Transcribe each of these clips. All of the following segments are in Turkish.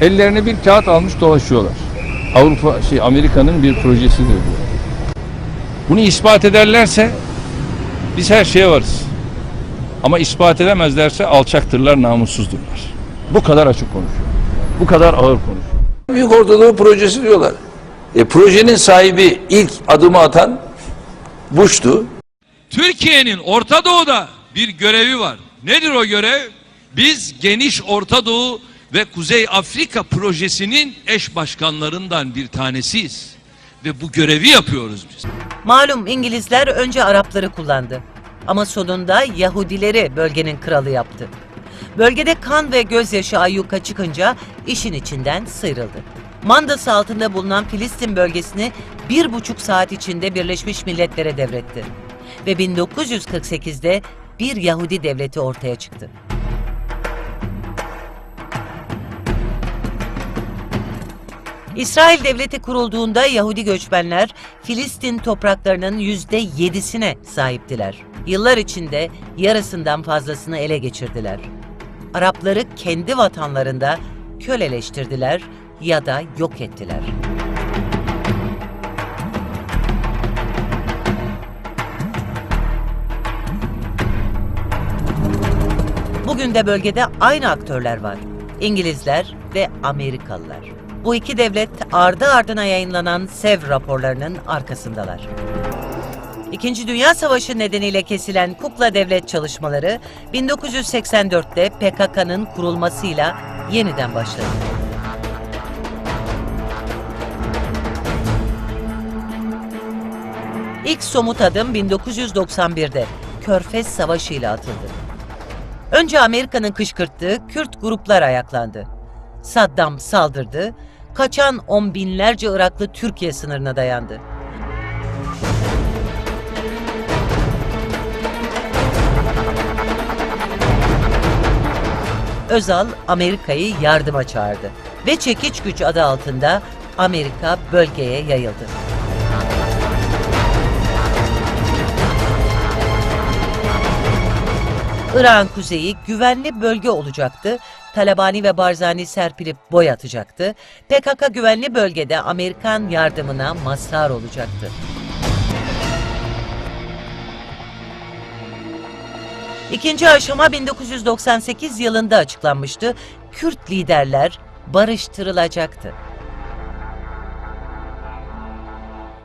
Ellerine bir kağıt almış dolaşıyorlar. Avrupa şey Amerika'nın bir projesidir bu. Bunu ispat ederlerse biz her şeye varız. Ama ispat edemezlerse alçaktırlar, namussuzdurlar. Bu kadar açık konuşuyor. Bu kadar ağır konuşuyor. Büyük Orta Doğu projesi diyorlar. E, projenin sahibi ilk adımı atan Bush'tu. Türkiye'nin Orta Doğu'da bir görevi var. Nedir o görev? Biz geniş Orta Doğu ve Kuzey Afrika projesinin eş başkanlarından bir tanesiyiz. Ve bu görevi yapıyoruz biz. Malum İngilizler önce Arapları kullandı. Ama sonunda Yahudileri bölgenin kralı yaptı. Bölgede kan ve gözyaşı ayyuka çıkınca işin içinden sıyrıldı. Mandası altında bulunan Filistin bölgesini bir buçuk saat içinde Birleşmiş Milletler'e devretti. Ve 1948'de bir Yahudi devleti ortaya çıktı. İsrail devleti kurulduğunda Yahudi göçmenler Filistin topraklarının yüzde yedisine sahiptiler. Yıllar içinde yarısından fazlasını ele geçirdiler. Arapları kendi vatanlarında köleleştirdiler ya da yok ettiler. Bugün de bölgede aynı aktörler var. İngilizler ve Amerikalılar. Bu iki devlet ardı ardına yayınlanan SEV raporlarının arkasındalar. İkinci Dünya Savaşı nedeniyle kesilen kukla devlet çalışmaları 1984'te PKK'nın kurulmasıyla yeniden başladı. İlk somut adım 1991'de Körfez Savaşı ile atıldı. Önce Amerika'nın kışkırttığı Kürt gruplar ayaklandı. Saddam saldırdı, kaçan on binlerce Iraklı Türkiye sınırına dayandı. Özal Amerika'yı yardıma çağırdı ve çekiç güç adı altında Amerika bölgeye yayıldı. Irak'ın kuzeyi güvenli bölge olacaktı. Talabani ve Barzani serpilip boy atacaktı. PKK güvenli bölgede Amerikan yardımına mazhar olacaktı. İkinci aşama 1998 yılında açıklanmıştı. Kürt liderler barıştırılacaktı.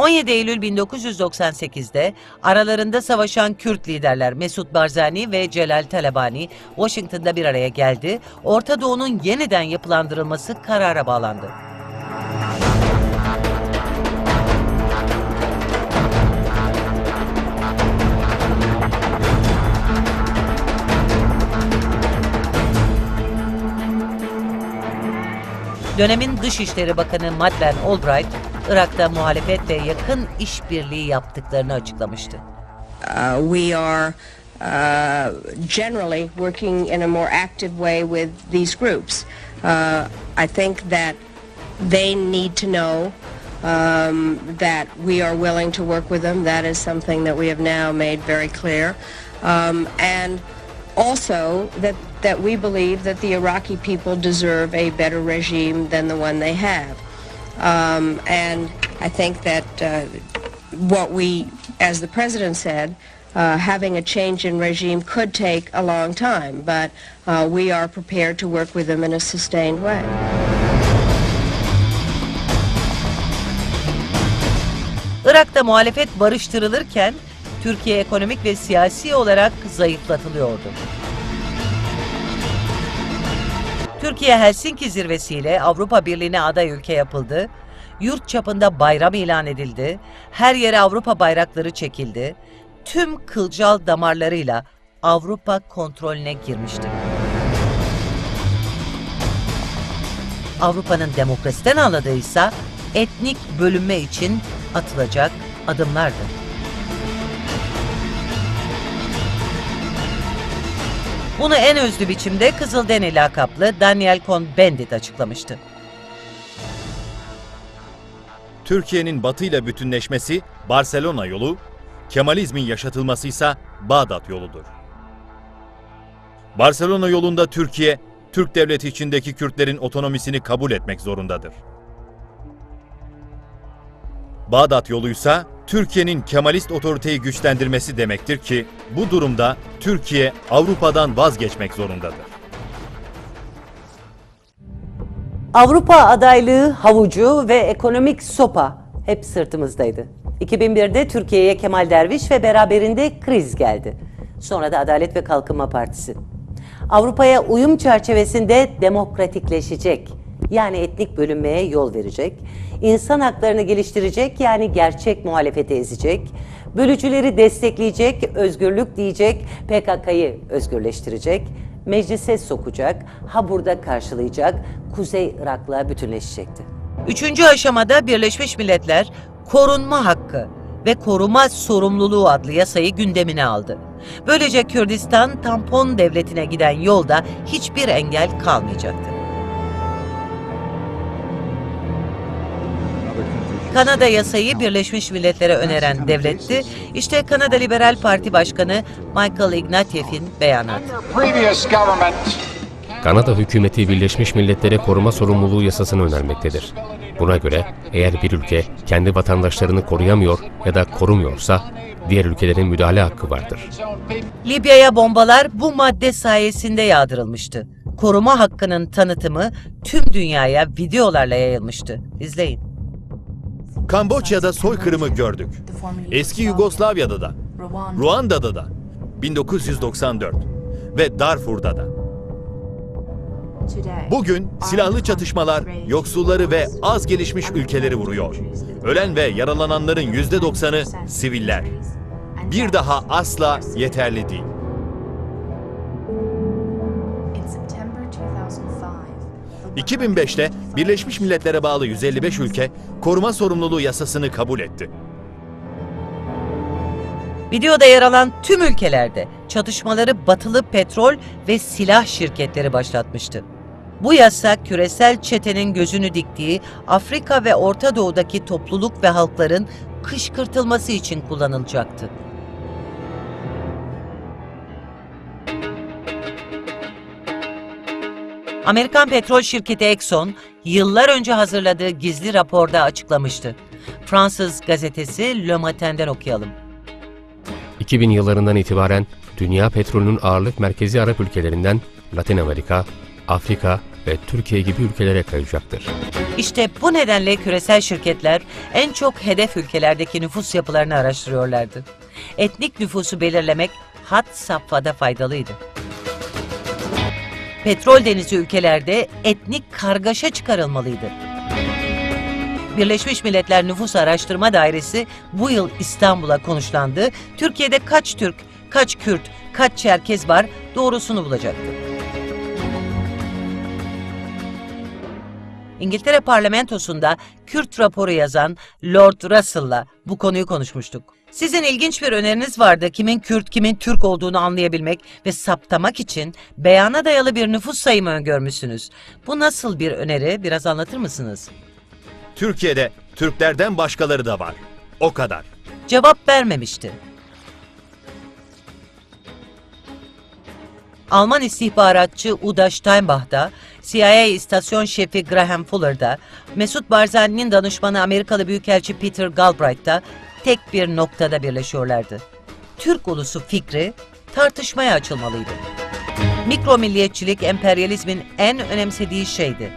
17 Eylül 1998'de aralarında savaşan Kürt liderler Mesut Barzani ve Celal Talabani Washington'da bir araya geldi. Orta Doğu'nun yeniden yapılandırılması karara bağlandı. Dönemin Dışişleri Bakanı Madeleine Albright, Irak'ta muhalefetle yakın işbirliği yaptıklarını açıklamıştı. Uh, we are uh, generally working in a more active way with these groups. Uh, I think that they need to know um, that we are willing to work with them. That is something that we have now made very clear. Um, and also that, that we believe that the Iraqi people deserve a better regime than the one they have. Um, and I think that uh, what we, as the president said, uh, having a change in regime could take a long time, but uh, we are prepared to work with them in a sustained way. Irak'ta muhalefet barıştırılırken Türkiye ekonomik ve siyasi olarak zayıflatılıyordu. Türkiye Helsinki zirvesiyle Avrupa Birliği'ne aday ülke yapıldı. Yurt çapında bayram ilan edildi. Her yere Avrupa bayrakları çekildi. Tüm kılcal damarlarıyla Avrupa kontrolüne girmişti. Avrupa'nın demokrasiden anladığı ise etnik bölünme için atılacak adımlardı. Bunu en özlü biçimde Kızıldeni lakaplı Daniel Cohn-Bendit açıklamıştı. Türkiye'nin batıyla bütünleşmesi Barcelona yolu, Kemalizmin yaşatılması ise Bağdat yoludur. Barcelona yolunda Türkiye Türk devleti içindeki Kürtlerin otonomisini kabul etmek zorundadır. Bağdat yoluysa Türkiye'nin Kemalist otoriteyi güçlendirmesi demektir ki bu durumda Türkiye Avrupa'dan vazgeçmek zorundadır. Avrupa adaylığı, havucu ve ekonomik sopa hep sırtımızdaydı. 2001'de Türkiye'ye Kemal Derviş ve beraberinde kriz geldi. Sonra da Adalet ve Kalkınma Partisi. Avrupa'ya uyum çerçevesinde demokratikleşecek, yani etnik bölünmeye yol verecek, insan haklarını geliştirecek yani gerçek muhalefeti ezecek, bölücüleri destekleyecek, özgürlük diyecek, PKK'yı özgürleştirecek, meclise sokacak, ha burada karşılayacak, Kuzey Irak'la bütünleşecekti. Üçüncü aşamada Birleşmiş Milletler korunma hakkı ve koruma sorumluluğu adlı yasayı gündemine aldı. Böylece Kürdistan tampon devletine giden yolda hiçbir engel kalmayacaktı. Kanada yasayı Birleşmiş Milletler'e öneren devletti. İşte Kanada Liberal Parti Başkanı Michael Ignatieff'in beyanatı. Kanada hükümeti Birleşmiş Milletler'e koruma sorumluluğu yasasını önermektedir. Buna göre eğer bir ülke kendi vatandaşlarını koruyamıyor ya da korumuyorsa diğer ülkelerin müdahale hakkı vardır. Libya'ya bombalar bu madde sayesinde yağdırılmıştı. Koruma hakkının tanıtımı tüm dünyaya videolarla yayılmıştı. İzleyin. Kamboçya'da soykırımı gördük. Eski Yugoslavya'da da, Ruanda'da da, 1994 ve Darfur'da da. Bugün silahlı çatışmalar yoksulları ve az gelişmiş ülkeleri vuruyor. Ölen ve yaralananların yüzde doksanı siviller. Bir daha asla yeterli değil. In September 2005, 2005'te Birleşmiş Milletler'e bağlı 155 ülke koruma sorumluluğu yasasını kabul etti. Videoda yer alan tüm ülkelerde çatışmaları batılı petrol ve silah şirketleri başlatmıştı. Bu yasa küresel çetenin gözünü diktiği Afrika ve Orta Doğu'daki topluluk ve halkların kışkırtılması için kullanılacaktı. Amerikan petrol şirketi Exxon yıllar önce hazırladığı gizli raporda açıklamıştı. Fransız gazetesi Le Matin'den okuyalım. 2000 yıllarından itibaren dünya petrolünün ağırlık merkezi Arap ülkelerinden Latin Amerika, Afrika ve Türkiye gibi ülkelere kayacaktır. İşte bu nedenle küresel şirketler en çok hedef ülkelerdeki nüfus yapılarını araştırıyorlardı. Etnik nüfusu belirlemek hat safhada faydalıydı. Petrol denizi ülkelerde etnik kargaşa çıkarılmalıydı. Birleşmiş Milletler Nüfus Araştırma Dairesi bu yıl İstanbul'a konuşlandı. Türkiye'de kaç Türk, kaç Kürt, kaç Çerkez var doğrusunu bulacaktı. İngiltere parlamentosunda Kürt raporu yazan Lord Russell'la bu konuyu konuşmuştuk. Sizin ilginç bir öneriniz vardı kimin Kürt kimin Türk olduğunu anlayabilmek ve saptamak için beyana dayalı bir nüfus sayımı öngörmüşsünüz. Bu nasıl bir öneri biraz anlatır mısınız? Türkiye'de Türklerden başkaları da var. O kadar. Cevap vermemişti. Alman istihbaratçı Uda Steinbach da, CIA istasyon şefi Graham Fuller da, Mesut Barzani'nin danışmanı Amerikalı Büyükelçi Peter Galbraith da tek bir noktada birleşiyorlardı. Türk ulusu fikri tartışmaya açılmalıydı. Mikro milliyetçilik emperyalizmin en önemsediği şeydi.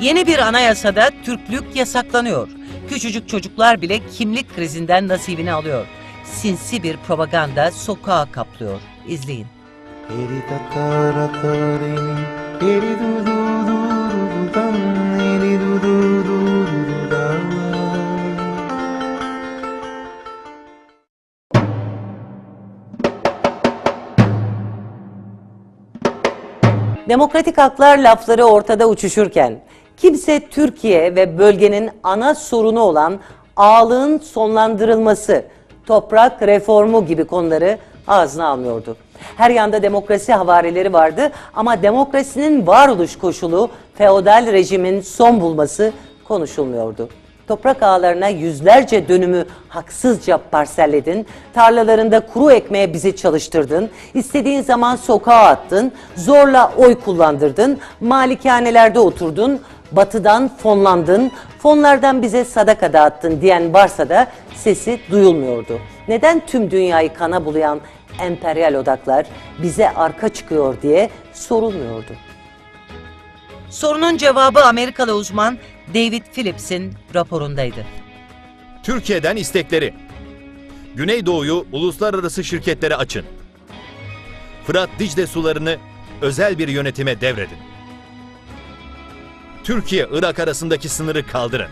Yeni bir anayasada Türklük yasaklanıyor. Küçücük çocuklar bile kimlik krizinden nasibini alıyor. Sinsi bir propaganda sokağa kaplıyor. İzleyin. Demokratik haklar lafları ortada uçuşurken kimse Türkiye ve bölgenin ana sorunu olan ağlığın sonlandırılması, toprak reformu gibi konuları ağzına almıyordu. Her yanda demokrasi havarileri vardı ama demokrasinin varoluş koşulu feodal rejimin son bulması konuşulmuyordu. Toprak ağlarına yüzlerce dönümü haksızca parselledin. Tarlalarında kuru ekmeğe bizi çalıştırdın. İstediğin zaman sokağa attın. Zorla oy kullandırdın. Malikanelerde oturdun. Batıdan fonlandın. Fonlardan bize sadaka dağıttın diyen varsa da sesi duyulmuyordu. Neden tüm dünyayı kana bulayan emperyal odaklar bize arka çıkıyor diye sorulmuyordu. Sorunun cevabı Amerikalı uzman David Phillips'in raporundaydı. Türkiye'den istekleri. Güneydoğu'yu uluslararası şirketlere açın. Fırat Dicle sularını özel bir yönetime devredin. Türkiye-Irak arasındaki sınırı kaldırın.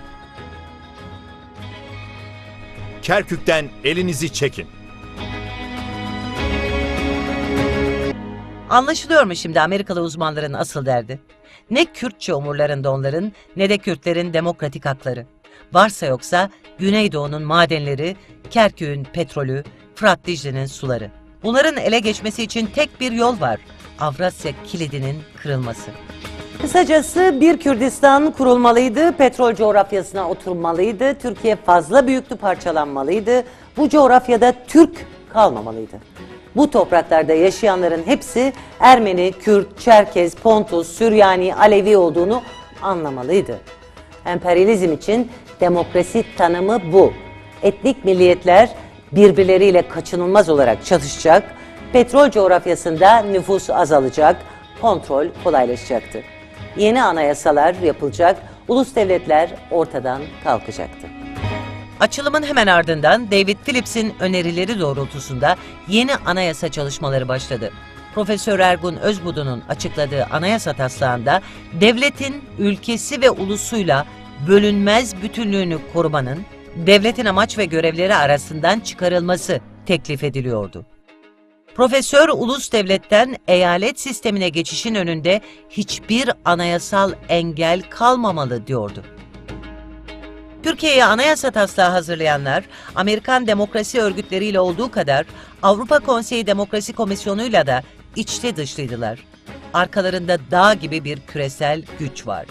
Kerkük'ten elinizi çekin. Anlaşılıyor mu şimdi Amerikalı uzmanların asıl derdi? Ne Kürtçe umurlarında onların ne de Kürtlerin demokratik hakları. Varsa yoksa Güneydoğu'nun madenleri, Kerkük'ün petrolü, Fırat Dicle'nin suları. Bunların ele geçmesi için tek bir yol var. Avrasya kilidinin kırılması. Kısacası bir Kürdistan kurulmalıydı, petrol coğrafyasına oturmalıydı, Türkiye fazla büyüktü, parçalanmalıydı. Bu coğrafyada Türk kalmamalıydı. Bu topraklarda yaşayanların hepsi Ermeni, Kürt, Çerkez, Pontus, Süryani, Alevi olduğunu anlamalıydı. Emperyalizm için demokrasi tanımı bu. Etnik milliyetler birbirleriyle kaçınılmaz olarak çatışacak, petrol coğrafyasında nüfus azalacak, kontrol kolaylaşacaktı. Yeni anayasalar yapılacak, ulus devletler ortadan kalkacaktı. Açılımın hemen ardından David Phillips'in önerileri doğrultusunda yeni anayasa çalışmaları başladı. Profesör Ergun Özbudu'nun açıkladığı anayasa taslağında devletin ülkesi ve ulusuyla bölünmez bütünlüğünü korumanın devletin amaç ve görevleri arasından çıkarılması teklif ediliyordu. Profesör ulus devletten eyalet sistemine geçişin önünde hiçbir anayasal engel kalmamalı diyordu. Türkiye'ye anayasa taslağı hazırlayanlar, Amerikan demokrasi örgütleriyle olduğu kadar Avrupa Konseyi Demokrasi Komisyonu'yla da içli dışlıydılar. Arkalarında dağ gibi bir küresel güç var.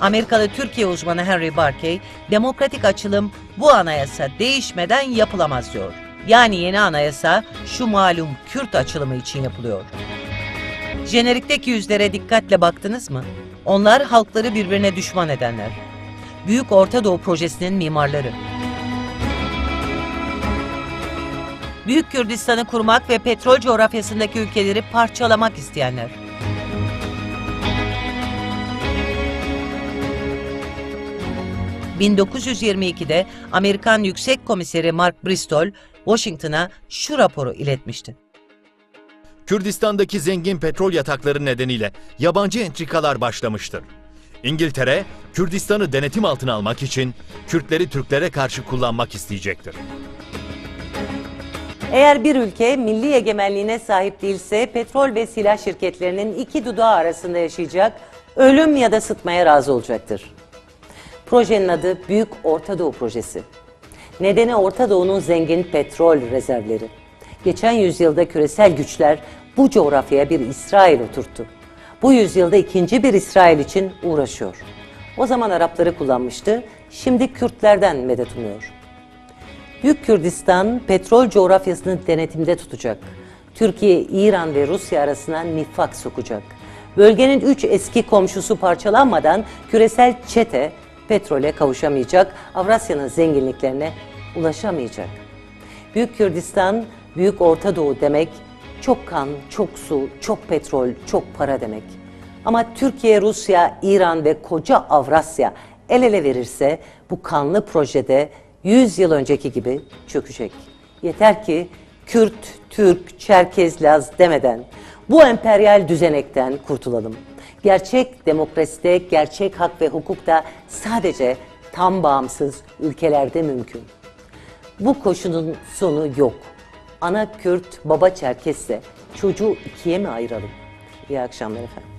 Amerikalı Türkiye uzmanı Henry Barkey, demokratik açılım bu anayasa değişmeden yapılamaz diyor. Yani yeni anayasa şu malum Kürt açılımı için yapılıyor. Jenerikteki yüzlere dikkatle baktınız mı? Onlar halkları birbirine düşman edenler. Büyük Orta Doğu Projesi'nin mimarları. Büyük Kürdistan'ı kurmak ve petrol coğrafyasındaki ülkeleri parçalamak isteyenler. ...1922'de Amerikan Yüksek Komiseri Mark Bristol, Washington'a şu raporu iletmişti. Kürdistan'daki zengin petrol yatakları nedeniyle yabancı entrikalar başlamıştır. İngiltere, Kürdistan'ı denetim altına almak için Kürtleri Türklere karşı kullanmak isteyecektir. Eğer bir ülke milli egemenliğine sahip değilse petrol ve silah şirketlerinin iki dudağı arasında yaşayacak, ölüm ya da sıtmaya razı olacaktır. Projenin adı Büyük Orta Doğu Projesi. Nedeni Orta Doğu'nun zengin petrol rezervleri. Geçen yüzyılda küresel güçler bu coğrafyaya bir İsrail oturttu. Bu yüzyılda ikinci bir İsrail için uğraşıyor. O zaman Arapları kullanmıştı, şimdi Kürtlerden medet umuyor. Büyük Kürdistan petrol coğrafyasını denetimde tutacak. Türkiye, İran ve Rusya arasına nifak sokacak. Bölgenin üç eski komşusu parçalanmadan küresel çete petrole kavuşamayacak, Avrasya'nın zenginliklerine ulaşamayacak. Büyük Kürdistan, Büyük Orta Doğu demek çok kan, çok su, çok petrol, çok para demek. Ama Türkiye, Rusya, İran ve koca Avrasya el ele verirse bu kanlı projede 100 yıl önceki gibi çökecek. Yeter ki Kürt, Türk, Çerkez, Laz demeden bu emperyal düzenekten kurtulalım. Gerçek demokraside, gerçek hak ve hukuk da sadece tam bağımsız ülkelerde mümkün. Bu koşunun sonu yok. Ana Kürt, baba Çerkesse çocuğu ikiye mi ayıralım? İyi akşamlar efendim.